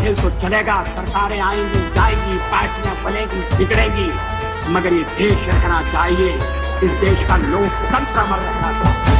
खेल तो चलेगा सरकारें आएंगी जाएगी पार्टियां बनेगी बिगड़ेगी। मगर ये देश रखना चाहिए इस देश का लोकतंत्र अमर रखना चाहिए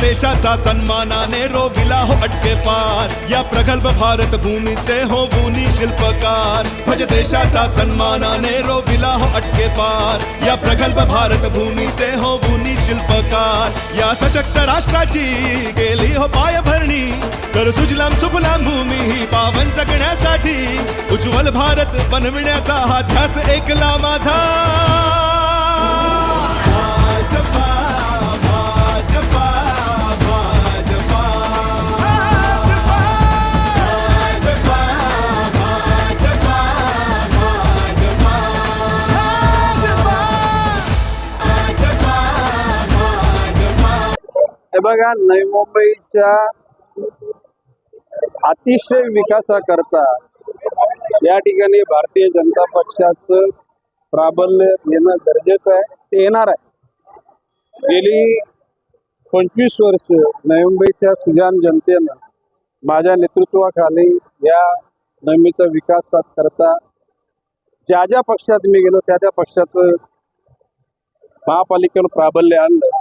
देशाचा सन्मानाने रोविला हो अटके पार. या प्रगल्भ भारत भूमीचे हो भूनी शिल्पकार. भज देशाचा सन्मानाने रोविला हो अटके पार. या प्रगल्भ भारत भूमीचे हो भूनी शिल्पकार. या सशक्त राष्ट्राची गेली हो पायभरणी. तर सुजलाम सुफलाम भूमी ही पावन जगण्यासाठी. उज्ज्वल भारत बनविण्याचा हा ध्यास एकला माझा. बघा नवी मुंबईच्या अतिशय विकासाकरता या ठिकाणी भारतीय जनता पक्षाचं प्राबल्य येणं गरजेचं आहे. ते येणार आहे. गेली पंचवीस वर्ष नवी मुंबईच्या सुजान जनतेनं माझ्या नेतृत्वाखाली या नवमीचा विकास करता ज्या ज्या पक्षात मी गेलो त्या त्या पक्षाचं महापालिकेवर प्राबल्य आणलं.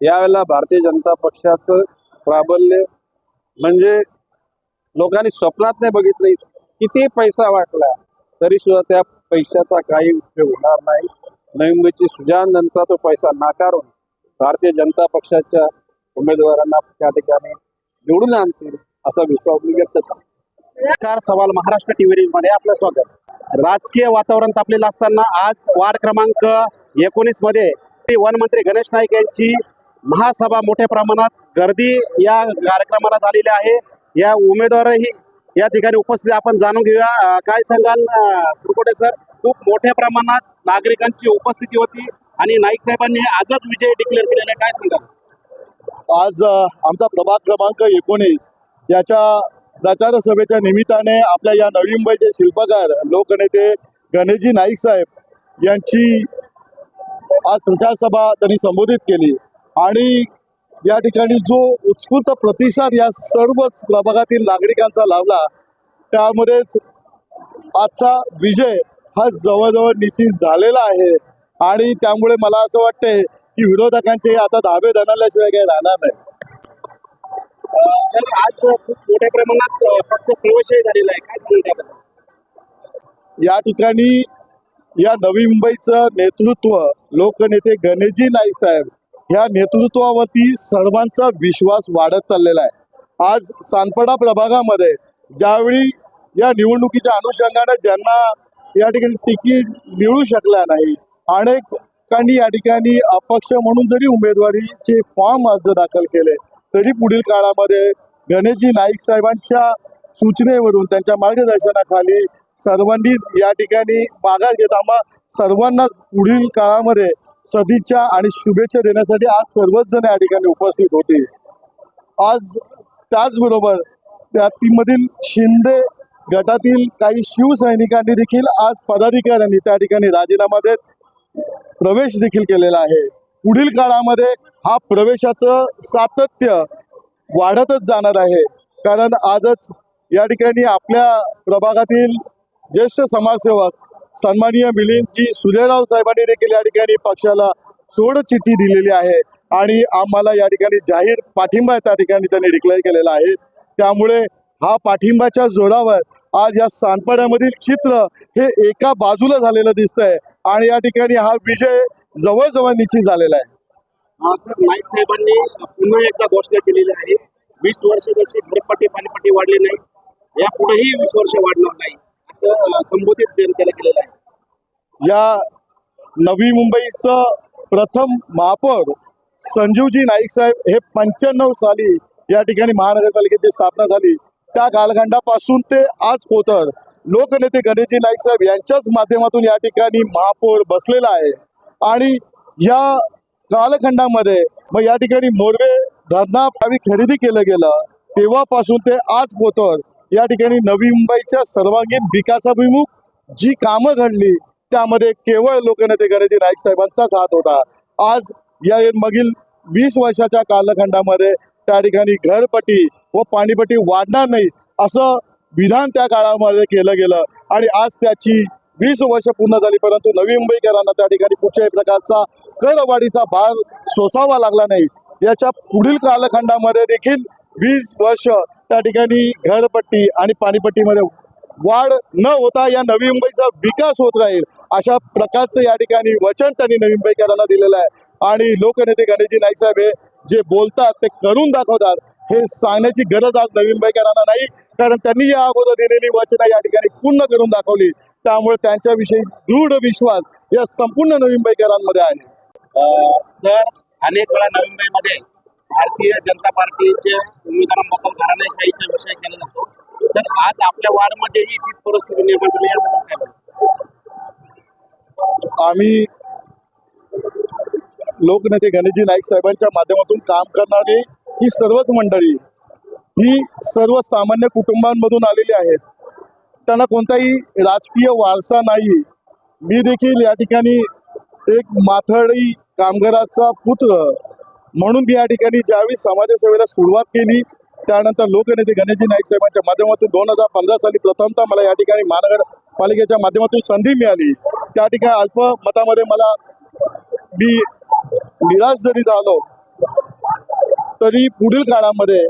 यावेळेला भारतीय जनता पक्षाचं प्राबल्य म्हणजे लोकांनी स्वप्नात नाही बघितलं किती पैसा वाटला तरी सुद्धा त्या पैशाचा काही उपयोग होणार नाही. नवी मुंबईची सुजान तो पैसा नाकारून भारतीय जनता पक्षाच्या उमेदवारांना त्या ठिकाणी निवडून आणतील असा विश्वास मी व्यक्त करतो. सवाल महाराष्ट्र टीव्ही मध्ये आपलं स्वागत. राजकीय वातावरण तापलेलं असताना आज वार्ड क्रमांक एकोणीसमध्ये वन मंत्री गणेश नाईक यांची महासभा मोठ्या प्रमाणात गर्दी या कार्यक्रमाला झालेली आहे. या उमेदवारही या ठिकाणी उपस्थित आपण जाणून घेऊया काय सांगाल अं, कुरकोटे सर? खूप मोठ्या प्रमाणात नागरिकांची उपस्थिती होती आणि नाईक साहेबांनी आजच विजय डिक्लेअर केलेला आहे. काय सांगाल? आज आमचा प्रभाग क्रमांक एकोणीस याच्या प्रचार सभेच्या निमित्ताने आपल्या या नवी मुंबईचे शिल्पकार लोकनेते गणेशजी नाईक साहेब यांची आज प्रचारसभा त्यांनी संबोधित केली. आणि या ठिकाणी जो उत्स्फूर्त प्रतिसाद या सर्वच प्रभागातील नागरिकांचा लाभला त्यामध्येच आजचा विजय हा जवळजवळ निश्चित झालेला आहे. आणि त्यामुळे मला असं वाटतंय की विरोधकांचे आता धाबे धनाल्याशिवाय काही राहणार नाही. सर आज खूप मोठ्या प्रमाणात अं, पक्ष प्रवेशही झालेला आहे. काय या ठिकाणी या नवी मुंबईचं नेतृत्व लोकनेते गणेशजी नाईक साहेब या नेतृत्वावरती सर्वांचा विश्वास वाढत चाललेला आहे. आज सानपडा प्रभागामध्ये ज्यावेळी या निवडणुकीच्या अनुषंगाने ज्यांना या ठिकाणी तिकीट मिळू शकला नाही अनेकांनी या ठिकाणी अपक्ष म्हणून जरी उमेदवारीचे फॉर्म अर्ज दाखल केले तरी पुढील काळामध्ये गणेशजी नाईक साहेबांच्या सूचनेवरून त्यांच्या मार्गदर्शनाखाली सर्वांनी या ठिकाणी माघार घेत आम्हा सर्वांनाच पुढील काळामध्ये सदिच्छा आणि शुभेच्छा देण्यासाठी आज सर्वच जण या ठिकाणी उपस्थित होते. आज त्याचबरोबर त्या मधील शिंदे गटातील काही शिवसैनिकांनी देखील आज पदाधिकाऱ्यांनी त्या ठिकाणी राजीनामा देत प्रवेश देखील केलेला आहे. पुढील काळामध्ये हा प्रवेशाचं सातत्य वाढतच जाणार आहे. कारण आजच या ठिकाणी आपल्या प्रभागातील ज्येष्ठ समाजसेवक सन्माननीय मिलिंदजी सुजयराव साहेबांनी देखील या ठिकाणी पक्षाला सोड चिठ्ठी दिलेली आहे. आणि आम्हाला या ठिकाणी जाहीर पाठिंबा त्या ठिकाणी त्यांनी डिक्लेअर केलेला आहे. त्यामुळे हा पाठिंबाच्या जोरावर आज या सानपाड्यामधील चित्र हे एका बाजूला झालेलं दिसतंय. आणि या ठिकाणी हा विजय जवळजवळ निश्चित झालेला आहे. सर नाईक साहेबांनी पुन्हा एकदा घोषणा केलेली आहे. वीस वर्ष जशी घरपट्टी पाणीपट्टी वाढली नाही यापुढेही वीस वर्ष वाढणार नाही. असं संबोधित जनतेला केलेलं आहे. या नवी मुंबईचं प्रथम महापौर संजीवजी नाईक साहेब हे पंच्याण्णव साली या ठिकाणी महानगरपालिकेची स्थापना झाली त्या कालखंडापासून ते आज पोतर लोकनेते गणेशजी नाईक साहेब यांच्याच माध्यमातून या ठिकाणी महापौर बसलेला आहे. आणि या कालखंडामध्ये मग या ठिकाणी मोरवे धरणा खरेदी केलं गेलं तेव्हापासून ते आज पोतर या ठिकाणी नवी मुंबईच्या सर्वांगीण विकासाभिमुख जी कामं घडली त्यामध्ये केवळ लोकनेते गणेशजी नाईक साहेबांचाच हात होता. आज या मागील वीस वर्षाच्या कालखंडामध्ये त्या ठिकाणी घरपट्टी व पाणीपट्टी वाढणार नाही असं विधान त्या काळामध्ये केलं गेलं. आणि आज त्याची वीस वर्ष पूर्ण झाली परंतु नवी मुंबईकरांना त्या ठिकाणी कुठच्याही प्रकारचा करवाढीचा भार सोसावा लागला नाही. याच्या पुढील कालखंडामध्ये देखील वीस वर्ष त्या ठिकाणी घरपट्टी आणि पाणीपट्टीमध्ये वाढ न होता या नवी मुंबईचा विकास होत राहील अशा प्रकारचं या ठिकाणी वचन त्यांनी नवी मुंबईकरांना दिलेलं आहे. आणि लोकनेते गणेशजी नाईक साहेब हे जे बोलतात ते करून दाखवतात हे सांगण्याची गरज आज नवी मुंबईकरांना नाही. कारण त्यांनी या अगोदर दिलेली वचनं या ठिकाणी पूर्ण करून दाखवली. त्यामुळे त्यांच्याविषयी दृढ विश्वास या संपूर्ण नवी मुंबईकरांमध्ये आहे. सर अनेक वेळा नवी मुंबईमध्ये भारतीय जनता पार्टीचे उमेदवारांबद्दल घराण्याशाहीचा विषय केला जातो. तर आज आपल्या वार्डमध्येही तीच परिस्थिती निर्माण झाली याबद्दल काय आम्ही लोकनेते गणेशजी नाईक साहेबांच्या माध्यमातून काम करणारी ही सर्वच मंडळी ही सर्वसामान्य कुटुंबांमधून आलेली आहेत. त्यांना कोणताही राजकीय वारसा नाही. मी देखील या ठिकाणी एक माथाडी कामगाराचा पुत्र म्हणून मी या ठिकाणी ज्यावेळी समाजसेवेला सुरुवात केली त्यानंतर लोकनेते गणेशजी नाईक साहेबांच्या माध्यमातून दोन हजार पंधरा साली प्रथमतः मला या ठिकाणी महानगरपालिकेच्या माध्यमातून संधी मिळाली. त्या ठिकाणी अल्प मतामध्ये मला मी निराश जरी झालो तरी पुढील काळामध्ये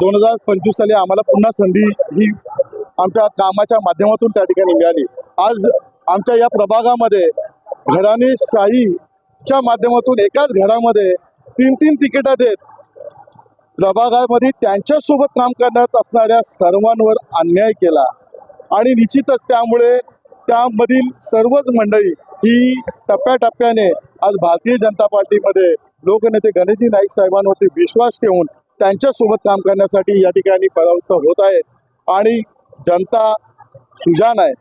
दोन हजार पंचवीस साली आम्हाला पुन्हा संधी ही आमच्या कामाच्या माध्यमातून त्या ठिकाणी मिळाली. आज आमच्या या प्रभागामध्ये घराणेशाहीच्या माध्यमातून एकाच घरामध्ये तीन तीन तिकीटं देत. प्रभागामध्ये त्यांच्यासोबत काम करण्यात असणाऱ्या सर्वांवर अन्याय केला. आणि निश्चितच त्यामुळे त्यामधील सर्वच मंडळी ही टप्प्याटप्प्याने आज भारतीय जनता पार्टीमध्ये लोकनेते गणेशजी नाईक साहेबांवरती विश्वास ठेवून त्यांच्यासोबत काम करण्यासाठी या ठिकाणी प्रवृत्त होत आहेत. आणि जनता सुजान आहे.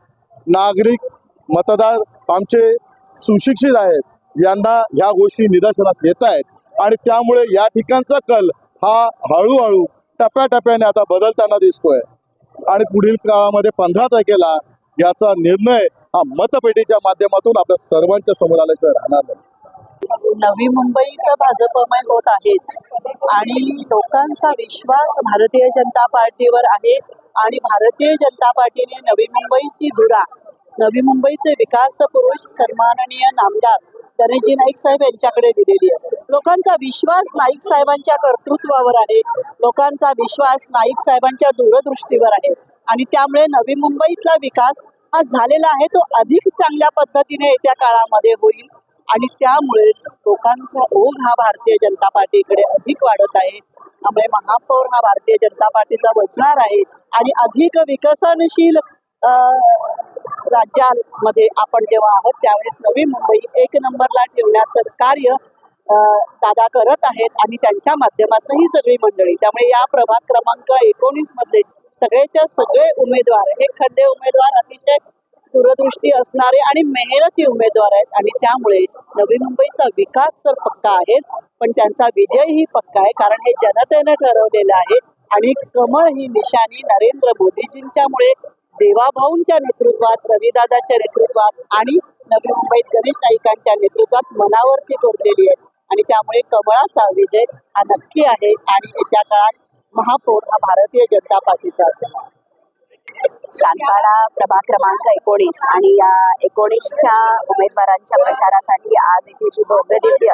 नागरिक मतदार आमचे सुशिक्षित आहेत. यांना ह्या गोष्टी निदर्शनास येत आहेत. आणि त्यामुळे या ठिकाणचा कल हा हळूहळू टप्प्याटप्प्याने आता बदलताना दिसतोय. आणि पुढील काळामध्ये पंधरा तारखेला याचा निर्णय हा मतपेटीच्या माध्यमातून आपल्या सर्वांच्या समोर आल्याशिवाय राहणार नाही. नवी मुंबई तर भाजपमय होत आहेच. आणि लोकांचा विश्वास भारतीय जनता पार्टीवर आहे आणि भारतीय जनता पार्टीने नवी मुंबईची धुरा नवी मुंबईचे विकास पुरुष सन्माननीय नामदार गणेशजी नाईक साहेब यांच्याकडे दिलेली आहे. लोकांचा विश्वास नाईक साहेबांच्या कर्तृत्वावर आहे. लोकांचा विश्वास नाईक साहेबांच्या दूरदृष्टीवर आहे. आणि त्यामुळे नवी मुंबईतला विकास हा झालेला आहे तो अधिक चांगल्या पद्धतीने येत्या काळामध्ये होईल. आणि त्यामुळेच लोकांचा ओघ हा भारतीय जनता पार्टीकडे अधिक वाढत आहे. त्यामुळे महापौर हा भारतीय जनता पार्टीचा बसणार आहे. आणि अधिक विकसनशील अं, राज्यामध्ये आपण जेव्हा आहोत त्यावेळेस नवी मुंबई एक नंबरला ठेवण्याचं कार्य दादा करत आहेत आणि त्यांच्या माध्यमातून ही सगळी मंडळी. त्यामुळे या प्रभाग क्रमांक एकोणीसमध्ये सगळेच्या सगळे उमेदवार हे खड्डे उमेदवार अतिशय दूरदृष्टी असणारे आणि मेहनती उमेदवार आहेत आणि त्यामुळे नवी मुंबईचा विकास तर पक्का आहेच पण त्यांचा विजयही पक्का आहे कारण हे जनतेने ठरवलेलं आहे आणि कमळ ही निशाणी नरेंद्र मोदीजींच्यामुळे देवाभाऊंच्या नेतृत्वात रविदादाच्या नेतृत्वात आणि नवी मुंबईत गणेश नाईकांच्या नेतृत्वात मनावरती कोरलेली आहे. आणि त्यामुळे कमळाचा विजय हा नक्की आहे आणि येत्या काळात महापौर हा भारतीय जनता पार्टीचा असेल. सातबारा प्रभाग क्रमांक एकोणीस आणि या एकोणीसच्या उमेदवारांच्या प्रचारासाठी आज इथे जी भव्य दिव्य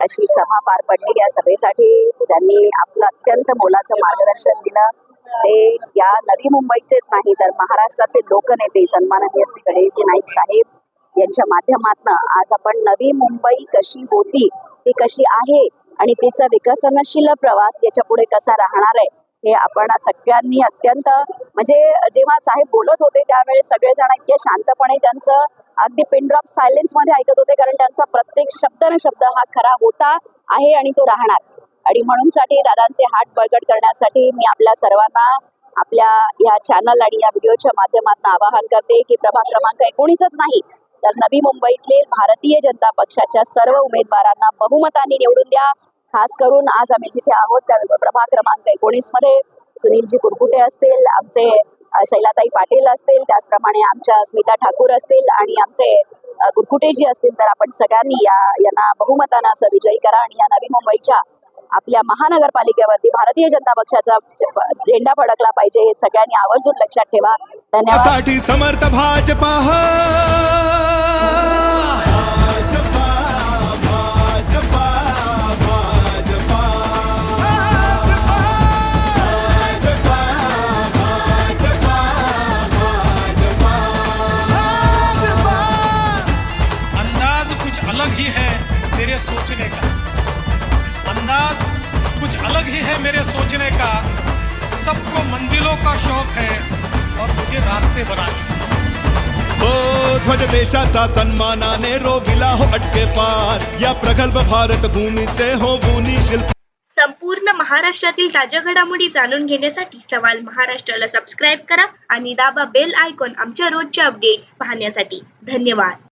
अशी सभा पार पडली या सभेसाठी ज्यांनी आपलं अत्यंत मोलाचं मार्गदर्शन दिलं ते या नवी मुंबईचेच नाही तर महाराष्ट्राचे लोकनेते सन्माननीय श्री गणेशजी नाईक साहेब यांच्या माध्यमातून आज आपण नवी मुंबई कशी होती ती कशी आहे आणि तिचा विकसनशील प्रवास याच्यापुढे कसा राहणार आहे हे आपण सगळ्यांनी अत्यंत म्हणजे जेव्हा साहेब बोलत होते त्यावेळेस सगळेजण इतके शांतपणे त्यांचं अगदी पिनड्रॉप सायलेन्समध्ये ऐकत होते कारण त्यांचा प्रत्येक शब्द न शब्द हा खरा होता आहे आणि तो राहणार. आणि म्हणून साठी दादांचे हात बळकट करण्यासाठी मी आपल्या सर्वांना आपल्या या चॅनल आणि या व्हिडिओच्या माध्यमातून आवाहन करते की प्रभाग क्रमांक एकोणीसच नाही तर नवी मुंबईतले भारतीय जनता पक्षाच्या सर्व उमेदवारांना बहुमताने निवडून द्या. खास करून आज आम्ही जिथे आहोत त्या प्रभाग क्रमांक एकोणीसमध्ये. सुनीलजी कुरकुटे असतील आमचे शैलाताई पाटील असतील त्याचप्रमाणे आमच्या स्मिता ठाकूर असतील आणि आमचे कुरकुटेजी असतील तर आपण सगळ्यांनी या यांना बहुमतानं असं विजयी करा आणि या नवी मुंबईच्या आपल्या महानगरपालिकेवरती भारतीय जनता पक्षाचा झेंडा फडकला पाहिजे हे सगळ्यांनी आवर्जून लक्षात ठेवा. धन्यवाद. समर्थ भाजपा सोचने का। अंदाज कुछ अलग ही है मेरे सोचने का। सबको मंजिलों का शौक है और मुझे रास्ते बनाने। हो ध्वज देशाचा सन्मानाने रोविला हो अटके पार। या प्रगल्भ भारत भूमीचे हो भूनी शिल्प। संपूर्ण महाराष्ट्रातील ताज्या घडामोडी जाणून घेण्यासाठी सवाल महाराष्ट्राला सबस्क्राईब करा आणि दाबा बेल आयकॉन आमच्या रोजच्या अपडेट्स पाहण्यासाठी. धन्यवाद.